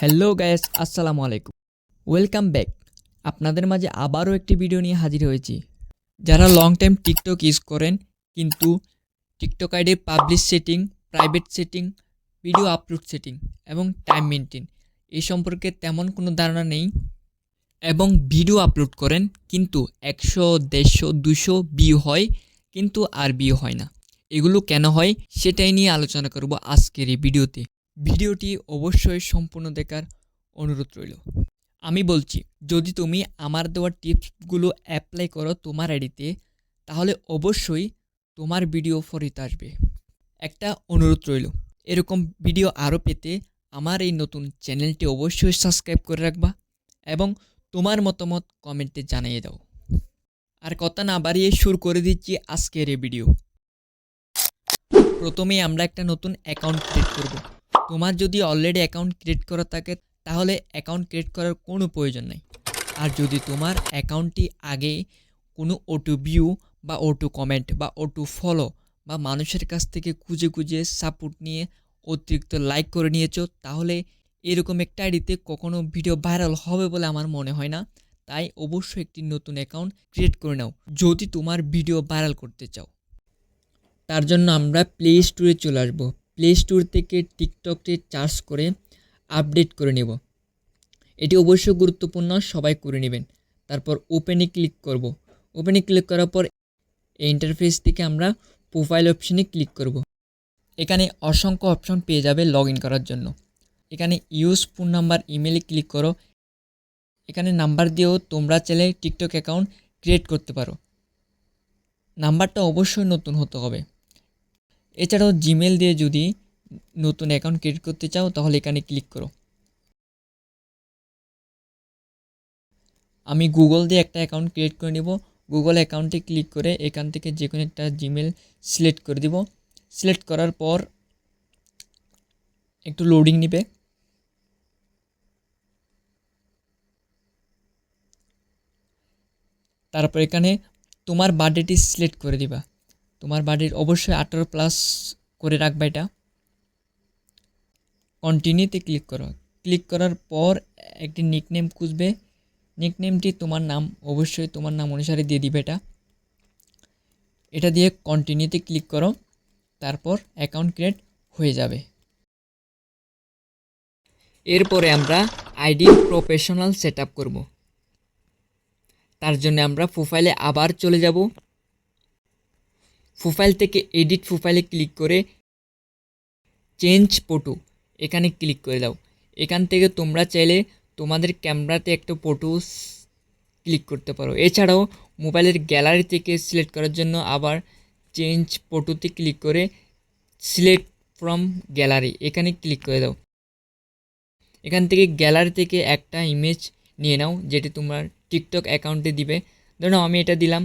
Hello guys আসসালামু আলাইকুম। Welcome back. আপনাদের মাঝে আবারও একটি ভিডিও নিয়ে হাজির হয়েছি। যারা লং টাইম টিকটক ইউজ করেন, কিন্তু টিকটক আইডির publish setting private setting video upload setting এবং টাইম মেনটেন এই সম্পর্কে তেমন কোনো ধারণা নেই। এবং ভিডিও আপলোড করেন, কিন্তু একশো, দেড়শো, দুশো ভিউ হয়, কিন্তু আর ভিউ হয় না। এগুলো কেন হয়, সেটাই নিয়ে আলোচনা করব আজকের এই ভিডিওতে। ভিডিওটি অবশ্যই সম্পূর্ণ দেখার অনুরোধ রইল। আমি বলছি, যদি তুমি আমার দেওয়া টিপসগুলো অ্যাপ্লাই করো তোমার আইডিতে, তাহলে অবশ্যই তোমার ভিডিও ফরিতে আসবে। একটা অনুরোধ রইল, এরকম ভিডিও আরও পেতে আমার এই নতুন চ্যানেলটি অবশ্যই সাবস্ক্রাইব করে রাখবা এবং তোমার মতামত কমেন্টে জানিয়ে দাও। আর কথা না বাড়িয়ে শুরু করে দিচ্ছি আজকের এই ভিডিও। প্রথমে আমরা একটা নতুন অ্যাকাউন্ট ক্রিয়েট করব। তোমার যদি অলরেডি অ্যাকাউন্ট ক্রিয়েট করা থাকে, তাহলে অ্যাকাউন্ট ক্রিয়েট করার কোনো প্রয়োজন নেই। আর যদি তোমার অ্যাকাউন্টটি আগে কোনো ওটু ভিউ বা ওটু কমেন্ট বা ওটু ফলো বা মানুষের কাছ থেকে খুঁজে খুঁজে সাপোর্ট নিয়ে অতিরিক্ত লাইক করে নিয়েছো, তাহলে এরকম একটা আইডিতে কখনো ভিডিও ভাইরাল হবে বলে আমার মনে হয় না। তাই অবশ্যই একটি নতুন অ্যাকাউন্ট ক্রিয়েট করে নাও, যদি তোমার ভিডিও ভাইরাল করতে চাও। তার জন্য আমরা প্লে স্টোরে চলে আসব। প্লে স্টোর থেকে টিকটকটি চার্জ করে আপডেট করে নেব। এটি অবশ্যই গুরুত্বপূর্ণ, সবাই করে নেবেন। তারপর ওপেনে ক্লিক করব। ওপেনে ক্লিক করার পর এই ইন্টারফেস থেকে আমরা প্রোফাইল অপশনে ক্লিক করব। এখানে অসংখ্য অপশন পেয়ে যাবে লগ করার জন্য। এখানে ইউজ ফোন নাম্বার ইমেলে ক্লিক করো। এখানে নাম্বার দিয়েও তোমরা চাইলে টিকটক অ্যাকাউন্ট ক্রিয়েট করতে পারো। নাম্বারটা অবশ্যই নতুন হতে হবে। এছাড়াও জিমেল দিয়ে যদি নতুন অ্যাকাউন্ট ক্রিয়েট করতে চাও, তাহলে এখানে ক্লিক করো। আমি গুগল দিয়ে একটা অ্যাকাউন্ট ক্রিয়েট করে নিব। গুগল অ্যাকাউন্টে ক্লিক করে এখান থেকে যে কোনো একটা জিমেল সিলেক্ট করে দিব। সিলেক্ট করার পর একটু লোডিং নিবে। তারপর এখানে তোমার বার্থডেটি সিলেক্ট করে দিবা। তোমার বাড়ির অবশ্যই আঠারো প্লাস করে রাখবে এটা। কন্টিনিউতে ক্লিক করো। ক্লিক করার পর একটি নিকনেম খুঁজবে। নিকনেমটি তোমার নাম, অবশ্যই তোমার নাম অনুসারে দিয়ে দিবে এটা। এটা দিয়ে কন্টিনিউতে ক্লিক করো। তারপর অ্যাকাউন্ট ক্রিয়েট হয়ে যাবে। এরপরে আমরা আইডি প্রফেশনাল সেট আপ করব। তার জন্য আমরা প্রোফাইলে আবার চলে যাব। প্রোফাইল থেকে এডিট প্রোফাইলে ক্লিক করে চেঞ্জ ফটো এখানে ক্লিক করে দাও। এখান থেকে তোমরা চাইলে তোমাদের ক্যামেরাতে একটা ফটো ক্লিক করতে পারো। এছাড়াও মোবাইলের গ্যালারি থেকে সিলেক্ট করার জন্য আবার চেঞ্জ ফটোতে ক্লিক করে সিলেক্ট ফ্রম গ্যালারি এখানে ক্লিক করে দাও। এখান থেকে গ্যালারি থেকে একটা ইমেজ নিয়ে নাও যেটি তোমার টিকটক অ্যাকাউন্টে দিবে। ধরো আমি এটা দিলাম।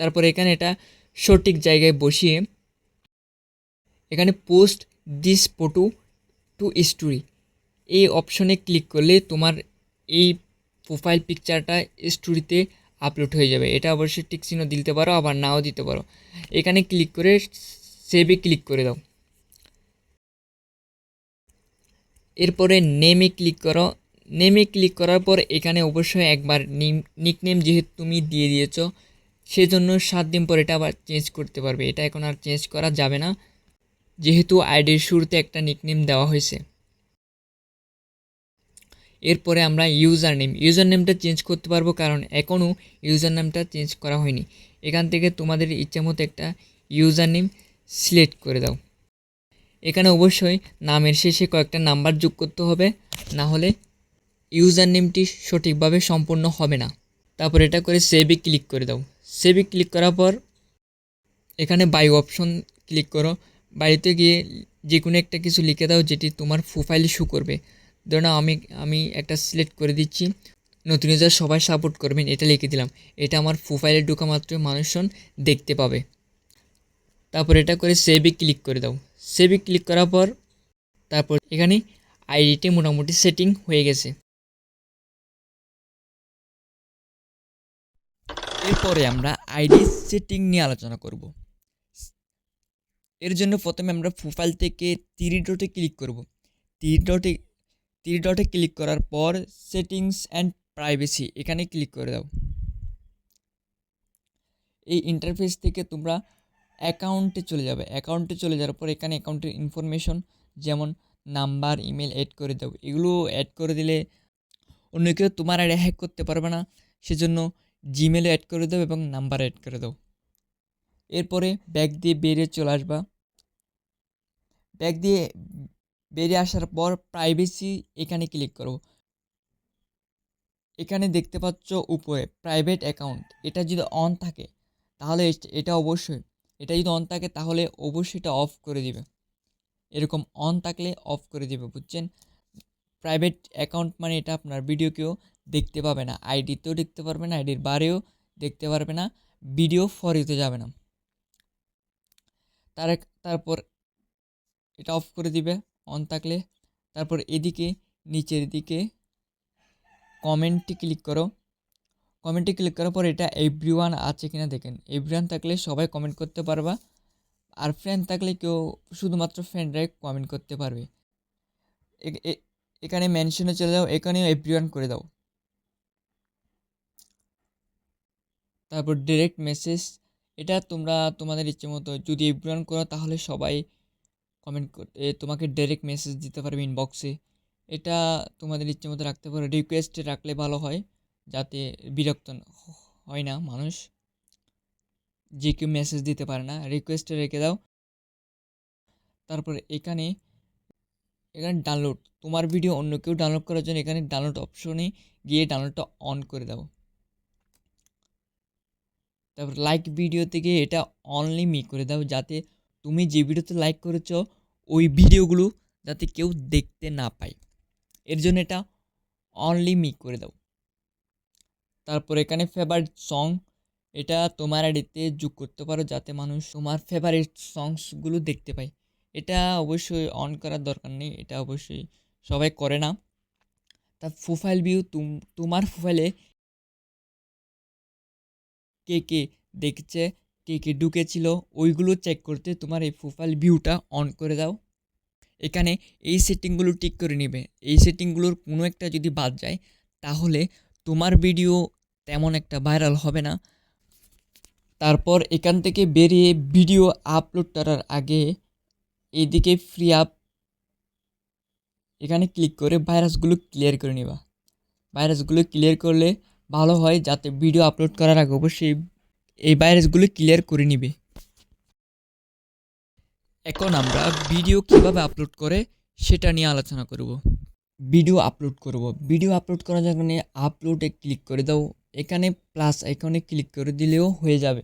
তারপর এখানে এটা সঠিক জায়গায় বসিয়ে এখানে post this photo to story এই অপশনে ক্লিক করলে তোমার এই প্রোফাইল পিকচারটা স্টোরিতে আপলোড হয়ে যাবে। এটা অবশ্যই টিক চিহ্ন দিতে পারো, আবার নাও দিতে পারো। এখানে ক্লিক করে সেভে ক্লিক করে দাও। এরপরে নেমে ক্লিক করো। নেমে ক্লিক করার পর এখানে অবশ্যই একবার নিকনেম যেহেতু তুমি দিয়ে দিয়েছ সেজন্য সাত দিন পর এটা আবার চেঞ্জ করতে পারবে। এটা এখন আর চেঞ্জ করা যাবে না। যেহেতু আইডির শুরুতে একটা নিকনেম দেওয়া হয়েছে। এরপরে আমরা ইউজার নেম ইউজার নেমটা চেঞ্জ করতে পারব কারণ এখনও ইউজার নেমটা চেঞ্জ করা হয়নি। এখান থেকে তোমাদের ইচ্ছা মতো একটা ইউজার নেম সিলেক্ট করে দাও। এখানে অবশ্যই নামের শেষে কয়েকটা নাম্বার যোগ করতে হবে। না হলে ইউজার নেমটি সঠিকভাবে সম্পূর্ণ হবে না। তারপর এটা করে সেভে ক্লিক করে দাও। সেভে ক্লিক করার পর এখানে বাই অপশন ক্লিক করো। বাড়িতে গিয়ে যে কোনো একটা কিছু লিখে দাও যেটি তোমার প্রোফাইলে শু করবে। ধরো আমি আমি একটা সিলেক্ট করে দিচ্ছি। নতুন ইউজার সবাই সাপোর্ট করবেন এটা লিখে দিলাম। এটা আমার প্রোফাইলে ঢোকা মাত্র মানুষজন দেখতে পাবে। তারপর এটা করে সেভে ক্লিক করে দাও। সেভে ক্লিক করার পর তারপর এখানে আইডিটি মোটামুটি সেটিং হয়ে গেছে। এরপরে আমরা আইডি সেটিং নিয়ে আলোচনা করব। এর জন্য প্রথমে আমরা প্রোফাইল থেকে তিরি ডটে ক্লিক করব। তিরি ডটে থ্রি ডটে ক্লিক করার পর সেটিংস অ্যান্ড প্রাইভেসি এখানে ক্লিক করে দাও। এই ইন্টারফেস থেকে তোমরা অ্যাকাউন্টে চলে যাবে। অ্যাকাউন্টে চলে যাওয়ার পর এখানে অ্যাকাউন্টের ইনফরমেশন যেমন নাম্বার ইমেল অ্যাড করে দাও। এগুলো অ্যাড করে দিলে অন্য কেউ তোমার আইডি হ্যাক করতে পারবে না। সেজন্য জিমেলে অ্যাড করে দাও এবং নাম্বার অ্যাড করে দাও। এরপরে ব্যাগ দিয়ে বেরিয়ে চলে আসবা। ব্যাগ দিয়ে বেরিয়ে আসার পর প্রাইভেসি এখানে ক্লিক করো। এখানে দেখতে পাচ্ছ উপরে প্রাইভেট অ্যাকাউন্ট এটা যদি অন থাকে, তাহলে এটা অবশ্যই, এটা যদি অন থাকে তাহলে অবশ্যই এটা অফ করে দিবে। এরকম অন থাকলে অফ করে দিবে, বুঝছেন? প্রাইভেট অ্যাকাউন্ট মানে এটা আপনার ভিডিও কেউ দেখতে পাবে না আইডিতেও দেখতে পারবে না আইডির বারেও দেখতে পারবে না ভিডিও ফরিতে যাবে না। তার তারপর এটা অফ করে দিবে অন থাকলে। তারপর এদিকে, নিচের দিকে কমেন্টটি ক্লিক করো। কমেন্টে ক্লিক করার পর এটা এভরিওয়ান আছে কিনা দেখেন। এভরিওয়ান থাকলে সবাই কমেন্ট করতে পারবা। আর ফ্রেন্ড থাকলে কেউ শুধুমাত্র ফ্রেন্ডরাই কমেন্ট করতে পারবে। এখানে মেনশনে চলে যাও, এখানেও এভরিওয়ান করে দাও। তারপর ডিরেক্ট মেসেজ এটা তোমরা তোমাদের ইচ্ছে মতো যদি এভরিওয়ান করো, তাহলে সবাই কমেন্ট তোমাকে ডাইরেক্ট মেসেজ দিতে পারবে ইনবক্সে এটা তোমাদের ইচ্ছে মতো রাখতে পারো রিকোয়েস্টে রাখলে ভালো হয়, যাতে বিরক্ত হয় না মানুষ। যে কেউ মেসেজ দিতে পারে না রিকোয়েস্টে রেখে দাও। তারপর এখানে এখানে ডাউনলোড তোমার ভিডিও অন্য কেউ ডাউনলোড করার জন্য এখানে ডাউনলোড অপশনে গিয়ে ডাউনলোডটা অন করে দাও। তারপর লাইক ভিডিও থেকে এটা অনলি মি করে দাও, যাতে তুমি যে ভিডিওতে লাইক করেছ, ওই ভিডিওগুলো যাতে কেউ দেখতে না পায়। এর জন্য এটা অনলি মি করে দাও। তারপর এখানে ফেভারিট সং এটা তোমার আইডিতে যোগ করতে পারো, যাতে মানুষ তোমার ফেভারিট সংসগুলো দেখতে পায়। এটা অবশ্যই অন করার দরকার নেই, এটা অবশ্যই সবাই করে না। তা প্রোফাইল ভিউ তোমার প্রোফাইলে কে কে দেখছে, কে কে ঢুকেছিল, ওইগুলো চেক করতে তোমার এই প্রোফাইল ভিউটা অন করে দাও। এখানে এই সেটিংগুলো ঠিক করে নেবে। এই সেটিংগুলোর কোনো একটা যদি বাদ যায়, তাহলে তোমার ভিডিও তেমন একটা ভাইরাল হবে না। তারপর এখান থেকে বেরিয়ে ভিডিও আপলোড করার আগে এদিকে ফ্রি আপ এখানে ক্লিক করে ভাইরাসগুলো ক্লিয়ার করে নেবা। ভাইরাসগুলো ক্লিয়ার করলে ভালো হয় যাতে ভিডিও আপলোড করার আগে অবশ্যই এই ভাইরাসগুলো ক্লিয়ার করে নিবে। এখন আমরা ভিডিও কীভাবে আপলোড করে সেটা নিয়ে আলোচনা করব। ভিডিও আপলোড করব। ভিডিও আপলোড করার জন্য আপলোডে ক্লিক করে দাও। এখানে প্লাস আইকনে ক্লিক করে দিলেও হয়ে যাবে।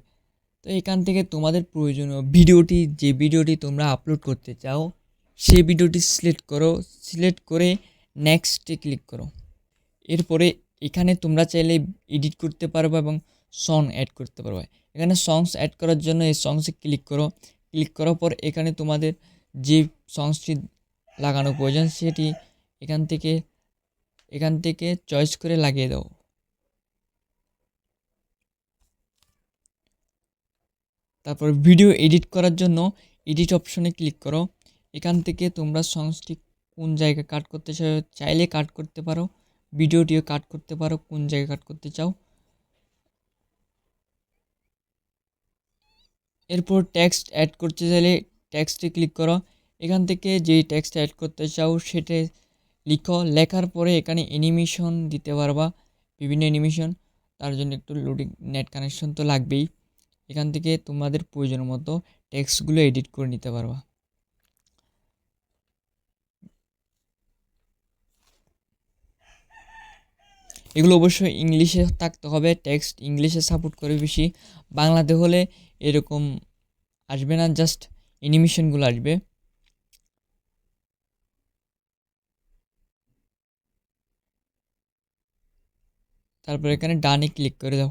তো এখান থেকে তোমাদের প্রয়োজনীয় ভিডিওটি যে ভিডিওটি তোমরা আপলোড করতে চাও, সেই ভিডিওটি সিলেক্ট করো। সিলেক্ট করে নেক্সটে ক্লিক করো। এরপরে এখানে তোমরা চাইলে এডিট করতে পারবে এবং সং অ্যাড করতে পারবে। এখানে সংস অ্যাড করার জন্য এই সংসে ক্লিক করো। ক্লিক করার পর এখানে তোমাদের যে সংসটি লাগানো প্রয়োজন সেটি এখান থেকে এখান থেকে চয়েস করে লাগিয়ে দাও। তারপর ভিডিও এডিট করার জন্য এডিট অপশনে ক্লিক করো। এখান থেকে তোমরা সংসটি কোন জায়গায় কাট করতে চাইলে কাট করতে পারো। ভিডিওটিও কাট করতে পারো, কোন জায়গায় কাট করতে চাও। এরপর টেক্সট অ্যাড করতে চাইলে টেক্সটে ক্লিক করো। এখান থেকে যেই টেক্সট অ্যাড করতে চাও, সেটা লিখো। লেখার পরে এখানে অ্যানিমেশন দিতে পারবা, বিভিন্ন অ্যানিমেশন তার জন্য একটু লোডিং নেট কানেকশন তো লাগবেই। এখান থেকে তোমাদের প্রয়োজন মতো টেক্সটগুলো এডিট করে নিতে পারবা। এগুলো অবশ্যই ইংলিশে থাকতে হবে টেক্সট ইংলিশে সাপোর্ট করে বেশি। বাংলাতে হলে এরকম আসবে না জাস্ট অ্যানিমেশনগুলো আসবে। তারপর এখানে ডানে ক্লিক করে দাও।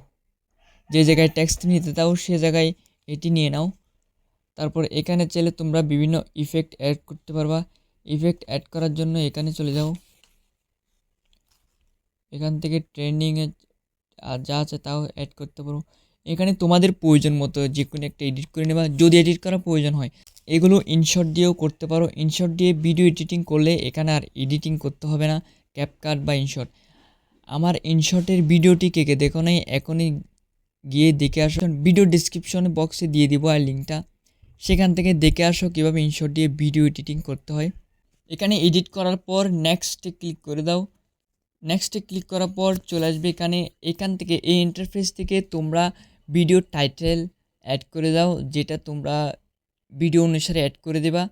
যে জায়গায় টেক্সট নিতে দাও, সে জায়গায় এটি নিয়ে নাও। তারপর এখানে চাইলে তোমরা বিভিন্ন ইফেক্ট অ্যাড করতে পারবা। ইফেক্ট অ্যাড করার জন্য এখানে চলে যাও। এখান থেকে ট্রেন্ডিংয়ে আর যা আছে তাও অ্যাড করতে পারো। এখানে তোমাদের প্রয়োজন মতো যে কোনো একটা এডিট করে নেবা। যদি এডিট করার প্রয়োজন হয়, এগুলো ইনশট দিয়েও করতে পারো। ইনশট দিয়ে ভিডিও এডিটিং করলে এখানে আর এডিটিং করতে হবে না ক্যাপকাট বা ইনশট আমার ইনশটের ভিডিওটি কে কে দেখো নাই, এখনই গিয়ে দেখে আসো। ভিডিও ডিসক্রিপশন বক্সে দিয়ে দিব আর লিঙ্কটা সেখান থেকে দেখে আসো কীভাবে ইনশট দিয়ে ভিডিও এডিটিং করতে হয়। এখানে এডিট করার পর নেক্সটে ক্লিক করে দাও। নেক্সটে ক্লিক করার পর চলে আসবে এখানে, এখান থেকে, এই ইন্টারফেস থেকে তোমরা ভিডিও টাইটেল অ্যাড করে দাও, যেটা তোমরা ভিডিও অনুসারে অ্যাড করে দেবা।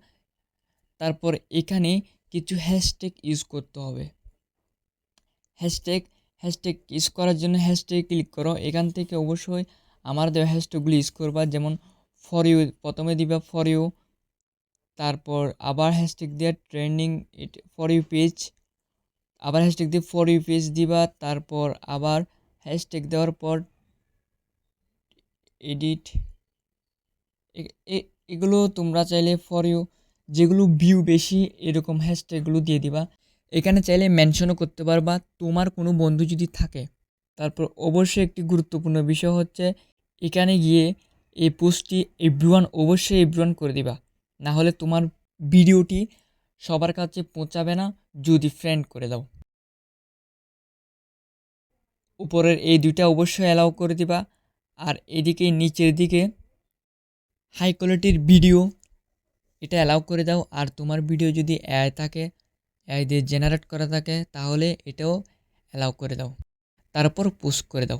তারপর এখানে কিছু হ্যাশট্যাগ ইউজ করতে হবে। হ্যাশট্যাগ হ্যাশট্যাগ ইউজ করার জন্য হ্যাশট্যাগ ক্লিক করো। এখান থেকে অবশ্যই আমার দেওয়া হ্যাশট্যাগুলো ইউজ করবা, যেমন ফর ইউ প্রথমে দিবা ফর ইউ তারপর আবার হ্যাশট্যাগ দেওয়া ট্রেন্ডিং ফর ইউ পেজ আবার হ্যাশট্যাগ দিয়ে ফর ইউ পেজ দিবা, তারপর আবার হ্যাশট্যাগ দেওয়ার পর এডিট এগুলো তোমরা চাইলে ফর ইউ যেগুলো ভিউ বেশি, এরকম হ্যাশট্যাগুলো দিয়ে দিবা। এখানে চাইলে মেনশনও করতে পারবা, তোমার কোনো বন্ধু যদি থাকে, তারপর অবশ্যই একটি গুরুত্বপূর্ণ বিষয় হচ্ছে, এখানে গিয়ে এই পোস্টটি এভরিওয়ান অবশ্যই এভরিওয়ান করে দিবা। না হলে তোমার ভিডিওটি সবার কাছে পৌঁছাবে না, যদি ফ্রেন্ড করে দাও। উপরের এই দুইটা অবশ্যই অ্যালাউ করে দিবা। আর এদিকে, নিচের দিকে হাই কোয়ালিটির ভিডিও এটা অ্যালাউ করে দাও। আর তোমার ভিডিও যদি অ্যায় থাকে অ্যায় দিয়ে জেনারেট করা থাকে, তাহলে এটাও অ্যালাউ করে দাও। তারপর পোস্ট করে দাও।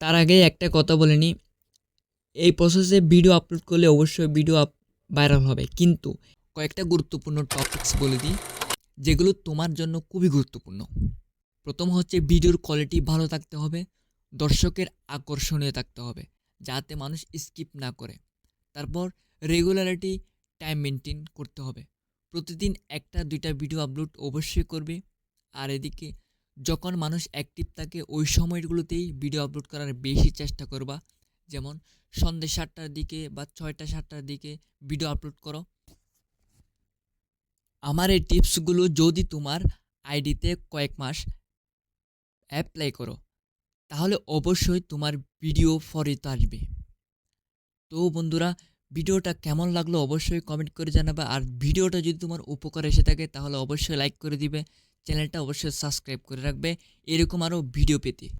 তার আগে একটা কথা বলে নিই এই প্রসেসে ভিডিও আপলোড করলে অবশ্যই ভিডিও ভাইরাল হবে। কিন্তু কয়েকটা গুরুত্বপূর্ণ টপিকস বলে দিই, যেগুলো তোমার জন্য খুবই গুরুত্বপূর্ণ। প্রথম হচ্ছে ভিডিওর কোয়ালিটি ভালো থাকতে হবে, দর্শকের আকর্ষণীয় থাকতে হবে, যাতে মানুষ স্কিপ না করে। তারপর রেগুলারিটি টাইম মেনটেন করতে হবে। প্রতিদিন একটা দুইটা ভিডিও আপলোড অবশ্যই করবে। আর এদিকে যখন মানুষ অ্যাক্টিভ থাকে, ওই সময়গুলোতেই ভিডিও আপলোড করার বেশি চেষ্টা করবা। যেমন সন্ধ্যে সাতটার দিকে বা ছয়টা সাতটার দিকে ভিডিও আপলোড করো। আমার এই টিপসগুলো যদি তোমার আইডিতে কয়েক মাস অ্যাপ্লাই করো, তাহলে অবশ্যই তোমার ভিডিও ফরিত আসবে। তো বন্ধুরা ভিডিওটা কেমন লাগল অবশ্যই কমেন্ট করে জানাবে। আর ভিডিওটা যদি তোমার উপকার এসে থাকে, তাহলে অবশ্যই লাইক করে দিবে। চ্যানেলটা অবশ্যই সাবস্ক্রাইব করে রাখবে। এরকম আরও ভিডিও পেতে।